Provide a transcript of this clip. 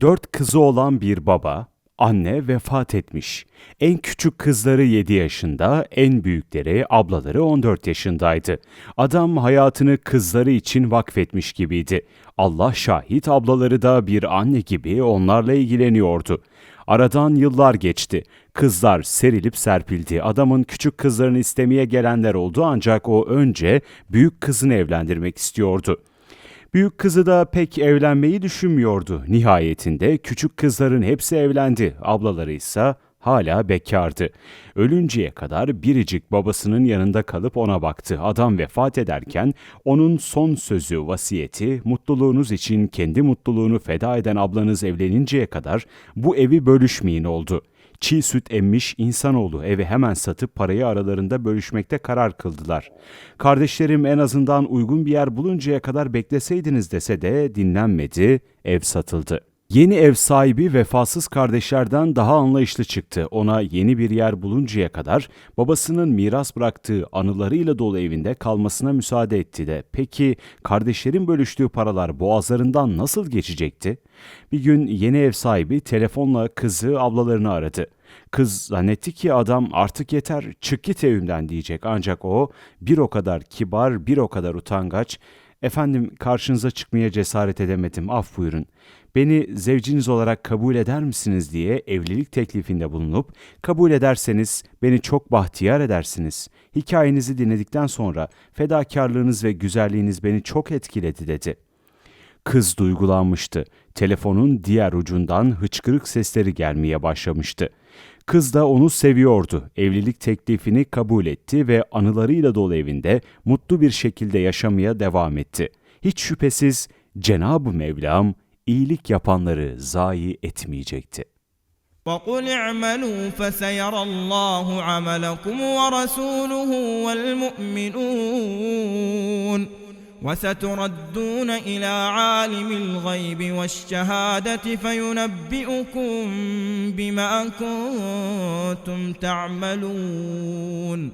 Dört kızı olan bir baba, anne vefat etmiş. En küçük kızları 7 yaşında, en büyükleri, ablaları 14 yaşındaydı. Adam hayatını kızları için vakfetmiş gibiydi. Allah şahit ablaları da bir anne gibi onlarla ilgileniyordu. Aradan yıllar geçti. Kızlar serilip serpildi. Adamın küçük kızlarını istemeye gelenler oldu ancak o önce büyük kızını evlendirmek istiyordu. Büyük kızı da pek evlenmeyi düşünmüyordu. Nihayetinde küçük kızların hepsi evlendi. Ablaları ise hala bekardı. Ölünceye kadar biricik babasının yanında kalıp ona baktı. Adam vefat ederken onun son sözü, vasiyeti, mutluluğunuz için kendi mutluluğunu feda eden ablanız evleninceye kadar bu evi bölüşmeyin oldu. Çiğ süt emmiş insanoğlu evi hemen satıp parayı aralarında bölüşmekte karar kıldılar. Kardeşlerim en azından uygun bir yer buluncaya kadar bekleseydiniz dese de dinlenmedi, ev satıldı. Yeni ev sahibi vefasız kardeşlerden daha anlayışlı çıktı. Ona yeni bir yer buluncaya kadar babasının miras bıraktığı anılarıyla dolu evinde kalmasına müsaade etti de. Peki kardeşlerin bölüştüğü paralar boğazlarından nasıl geçecekti? Bir gün yeni ev sahibi telefonla kızı ablalarını aradı. Kız zannetti ki adam artık yeter çık git evimden diyecek ancak o bir o kadar kibar bir o kadar utangaç Efendim karşınıza çıkmaya cesaret edemedim af buyurun. Beni zevciniz olarak kabul eder misiniz diye evlilik teklifinde bulunup kabul ederseniz beni çok bahtiyar edersiniz. Hikayenizi dinledikten sonra fedakarlığınız ve güzelliğiniz beni çok etkiledi dedi. Kız duygulanmıştı. Telefonun diğer ucundan hıçkırık sesleri gelmeye başlamıştı. Kız da onu seviyordu. Evlilik teklifini kabul etti ve anılarıyla dolu evinde mutlu bir şekilde yaşamaya devam etti. Hiç şüphesiz Cenab-ı Mevlam iyilik yapanları zayi etmeyecekti. وقل اعملوا فسيرى الله عملكم ورسوله والمؤمنون وستردون إلى عالم الغيب والشهادة فينبئكم بما كنتم تعملون.